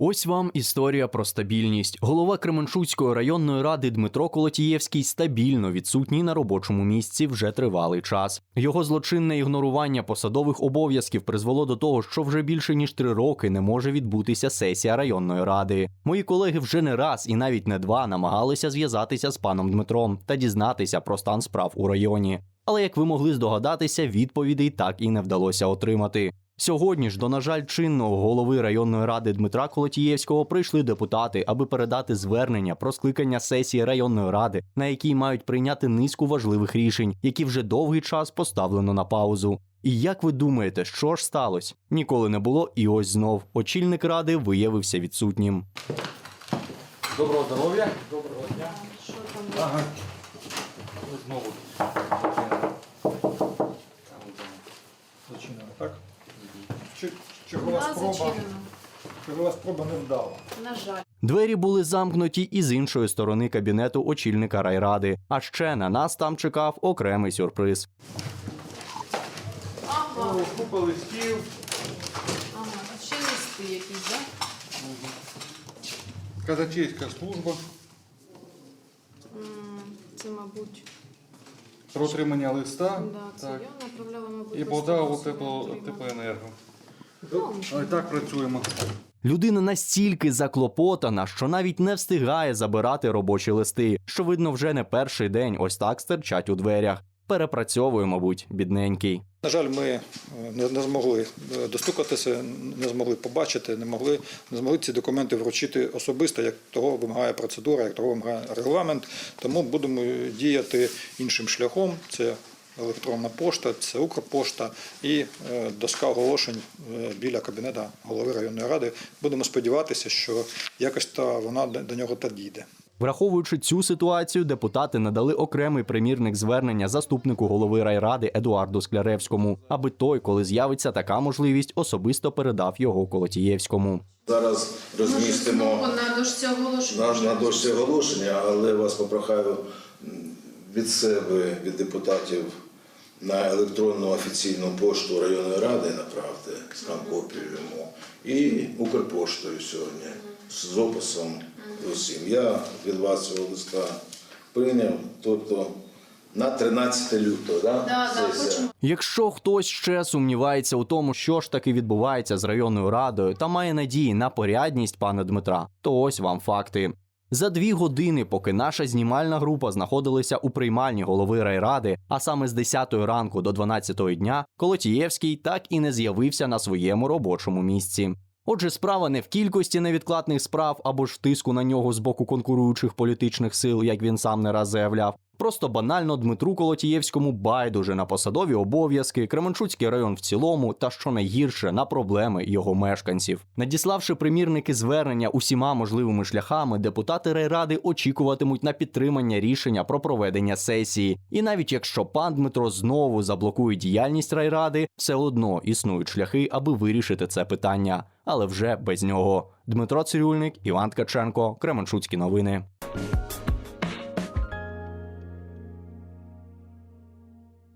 Ось вам історія про стабільність. Голова Кременчуцької районної ради Дмитро Колотієвський стабільно відсутній на робочому місці вже тривалий час. Його злочинне ігнорування посадових обов'язків призвело до того, що вже більше ніж три роки не може відбутися сесія районної ради. Мої колеги вже не раз і навіть не два намагалися зв'язатися з паном Дмитром та дізнатися про стан справ у районі. Але як ви могли здогадатися, відповідей так і не вдалося отримати. Сьогодні ж до, на жаль, чинного голови районної ради Дмитра Колотієвського прийшли депутати, аби передати звернення про скликання сесії районної ради, на якій мають прийняти низку важливих рішень, які вже довгий час поставлено на паузу. І як ви думаєте, що ж сталося? Ніколи не було, і ось знов очільник ради виявився відсутнім. Доброго здоров'я. Доброго дня. Що там? Ага. Знову. Так? Чергова спроба, чергова спроба не вдала. На жаль. Двері були замкнуті і з іншої сторони кабінету очільника райради. А ще на нас там чекав окремий сюрприз. Ага, О, Купа листів. ага. Ще листи якісь, так? Казачейська служба Да? М, Це, мабуть, про отримання листа. да, це так. я направляла, мабуть, І листа Полтаву до тепло, отримала. теплоенерго. І так працюємо. Людина настільки заклопотана, що навіть не встигає забирати робочі листи, що видно вже не перший день ось так стерчать у дверях. Перепрацьовує, мабуть, бідненький. На жаль, ми е, не, не змогли е, достукатися, не змогли побачити, не могли не змогли ці документи вручити особисто, як того вимагає процедура, як того вимагає регламент. Тому будемо діяти іншим шляхом. Це електронна пошта, це Укрпошта і е, доска оголошень е, біля кабінету голови районної ради. Будемо сподіватися, що якось та вона до нього та дійде. Враховуючи цю ситуацію, депутати надали окремий примірник звернення заступнику голови райради Едуарду Скляревському, аби той, коли з'явиться така можливість, особисто передав його Колотієвському. Зараз розмістимо знову на дошці оголошення. на, на дошці оголошення, але вас попрохаю від себе, від депутатів на електронну офіційну пошту районної ради направте скан копію йому і Укрпоштою сьогодні з описом усім. Я від вас цього листа прийняв, тобто на 13 лютого, да? Да, да, хочемо. Якщо хтось ще сумнівається у тому, що ж таки відбувається з районною радою, та має надії на порядність пана Дмитра, то ось вам факти. За дві години, поки наша знімальна група знаходилася у приймальні голови райради, а саме з 10 ранку до 12 дня, Колотієвський так і не з'явився на своєму робочому місці. Отже, справа не в кількості невідкладних справ або ж тиску на нього з боку конкуруючих політичних сил, як він сам не раз заявляв. Просто банально Дмитру Колотієвському байдуже на посадові обов'язки, Кременчуцький район в цілому, та що найгірше на проблеми його мешканців. Надіславши примірники звернення усіма можливими шляхами, депутати райради очікуватимуть на підтримання рішення про проведення сесії. І навіть якщо пан Дмитро знову заблокує діяльність райради, все одно існують шляхи, аби вирішити це питання, але вже без нього. Дмитро Цирюльник, Іван Ткаченко, Кременчуцькі новини.